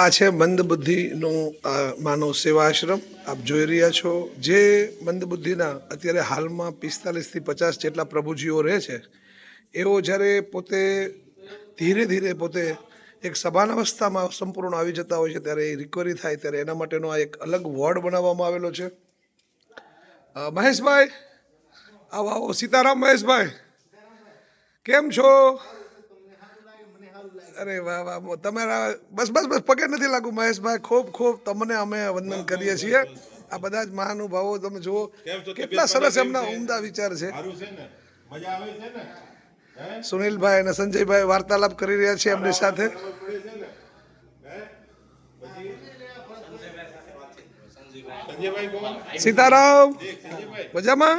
આ છે મંદબુદ્ધિનો માનવ સેવાશ્રમ. આપ જોઈ રહ્યા છો, જે મંદબુદ્ધિના અત્યારે હાલમાં પિસ્તાલીસથી પચાસ જેટલા પ્રભુજીઓ રહે છે, એઓ જ્યારે પોતે, ધીરે ધીરે પોતે એક સભાન અવસ્થામાં સંપૂર્ણ આવી જતા હોય છે, ત્યારે એ રિકવરી થાય, ત્યારે એના માટેનો આ એક અલગ વોર્ડ બનાવવામાં આવેલો છે. મહેશભાઈ, આવો આવો, સીતારામ મહેશભાઈ, કેમ છો? અરે વાહ વાહ તમારા બસ બસ બસ પગે નથી લાગુ મહેશભાઈ ખૂબ ખૂબ તમને અમે વંદન કરીએ છીએ. આ બધા જ મહાનુભાવો તમે જુઓ કેટલા સરસ એમના ઉમદા વિચાર છે. સારું છે ને? મજા આવે છે ને? હે? સુનિલભાઈ અને સંજયભાઈ વાર્તાલાપ કરી રહ્યા છે એમની સાથે. સીતારામ મજામાં?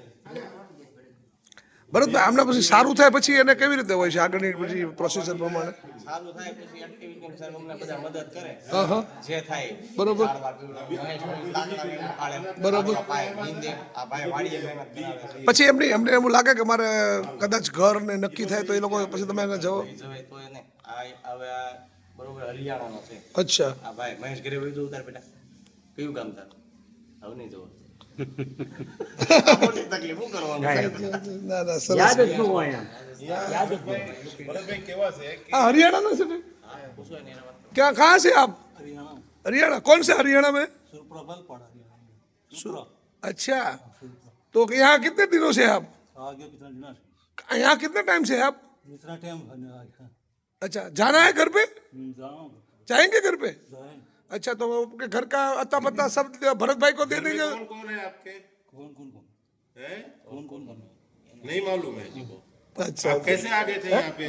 બરોબર આમના પછી સારું થાય પછી એને કેવી રીતે હોય છે આગળની પછી પ્રોસેસર પ્રમાણે? થાય પછી એક્ટિવિટી બરોબર. બરોબર. પછી એમને એમને એવું લાગે કે મારે કદાચ ઘર ને નક્કી થાય તો એ લોકો પછી તમે એને જવો બરોબર હરિયાણાનો છે. અચ્છા. આ ભાઈ મહેશ ઘરે વહી જવું તાર બેટા. કયું ગામ તાર? હવે નહીં જવું हरियाणा ना हाँ। सर क्या कहा से आप? हरियाणा कौन से हरियाणा में अच्छा तो यहाँ कितने दिनों से आप? यहाँ कितने टाइम से आप? अच्छा जाना है घर पे? जाएँगे घर पे? अच्छा तो आपके घर का अता पता सब भरत भाई को दे घर में देंगे कौन कौन है आपके हैं नहीं मालूम है અચ્છા आप कैसे आ गए थे यहाँ पे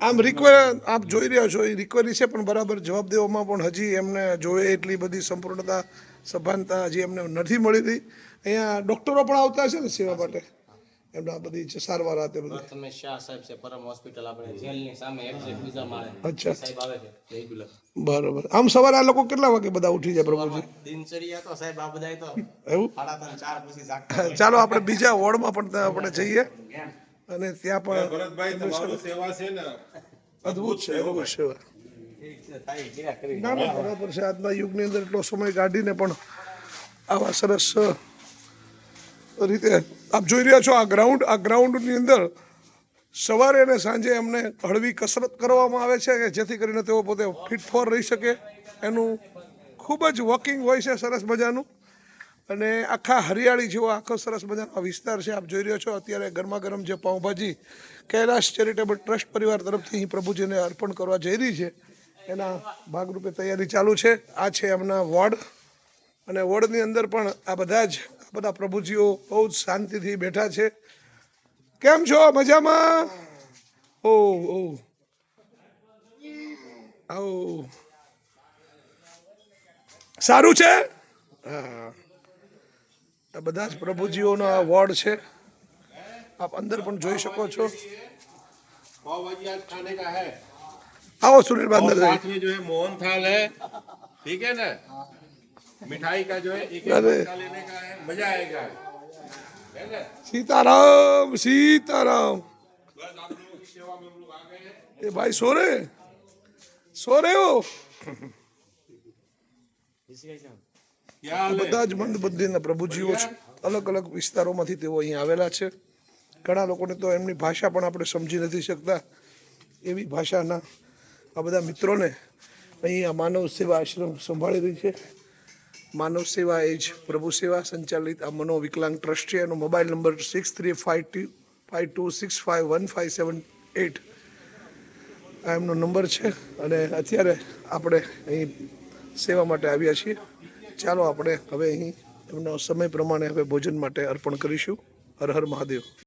આમ રિકવર આપ જોઈ રહ્યા છો એ રિકવરી છે પણ બરાબર જવાબ દેવામાં પણ હજી એમને જોઈએ એટલી બધી સંપૂર્ણતા સભાનતા હજી એમને નથી મળી રહી અહીંયા ડૉક્ટરો પણ આવતા હશે ને સેવા માટે એમના બધી છે સારવાર આ તે બધી. તમે શાહ સાહેબ છે પરમ હોસ્પિટલ આપણે જેલની સામે એક્ઝેક્ટ બીજા માળે અચ્છા. સાહેબ આવે છે રેગ્યુલર બરાબર. આમ સવારે આ લોકો કેટલા વાગે બધા ઉઠી જાય પ્રભુજી? દિનચર્યા તો સાહેબ આ બધા તો એવું? સાડા ત્રણ ચાર પછી જાગતા ચાલો આપણે બીજા વોર્ડમાં પણ ત્યાં આપણે જઈએ. અને ત્યાં પણ ભરતભાઈ તમારું સેવા છે ને. અદ્ભુત છે અદ્ભુત સેવા. થાય ક્યાં કરી? ના ના બરાબર છે. આજના યુગની અંદર એટલો સમય કાઢીને પણ આવા સરસ રીતે આપ જોઈ રહ્યા છો આ ગ્રાઉન્ડ આ ગ્રાઉન્ડની અંદર સવારે અને સાંજે એમને હળવી કસરત કરવામાં આવે છે કે જેથી કરીને તેઓ પોતે ફિટ ફોર રહી શકે. એનું ખૂબ જ વોકિંગ હોય છે સરસ મજાનું. અને આખા હરિયાળી જેવો આખો સરસ મજાનો વિસ્તાર છે. આપ જોઈ રહ્યો છો અત્યારે ગરમા ગરમ જે પાઉંભાજી કૈલાશ ચેરિટેબલ ટ્રસ્ટ પરિવાર તરફથી અહીં પ્રભુજીને અર્પણ કરવા જઈ રહી છે. એના ભાગરૂપે તૈયારી ચાલુ છે. આ છે એમના વોર્ડ. અને વોર્ડની અંદર પણ આ બધા જ બધા પ્રભુજીઓ બહુ જ શાંતિથી બેઠા છે કેમ છો મજામાં ઓ ઓ આવો સારું છે હા આ બધા જ પ્રભુજીઓનો આ વોર્ડ છે આપ અંદર પણ જોઈ શકો છો पाव भाजी आज खाने का है આવો સુનિલભાઈ और અંદર જઈએ. साथ में जो है मोहन थाल है ठीक है ना मिठाई का जो है एक एक अरे। बच्चा लेने का है સીતારામ સીતારામ. એ ભાઈ સોરે? સોરે બધા જ મંદ બુદ્ધિના પ્રભુજીઓ છે. અલગ અલગ વિસ્તારોમાંથી તેઓ અહીં આવેલા છે. ઘણા લોકોને તો એમની ભાષા પણ આપણે સમજી નથી શકતા. એવી ભાષાના આ બધા મિત્રોને અહીં આ માનવ સેવા આશ્રમ સંભાળી રહી છે. માનવ સેવા એ જ પ્રભુ સેવા સંચાલિત આ મનોવિકલાંગ ટ્રસ્ટ છે. એનો mobile number six three five two five two six five one five seven eight આ એમનો નંબર છે અને અત્યારે આપણે અહીં સેવા માટે આવ્યા છીએ. ચાલો આપણે હવે અહીં એમનો સમય પ્રમાણે હવે ભોજન માટે અર્પણ કરીશું. હર હર મહાદેવ.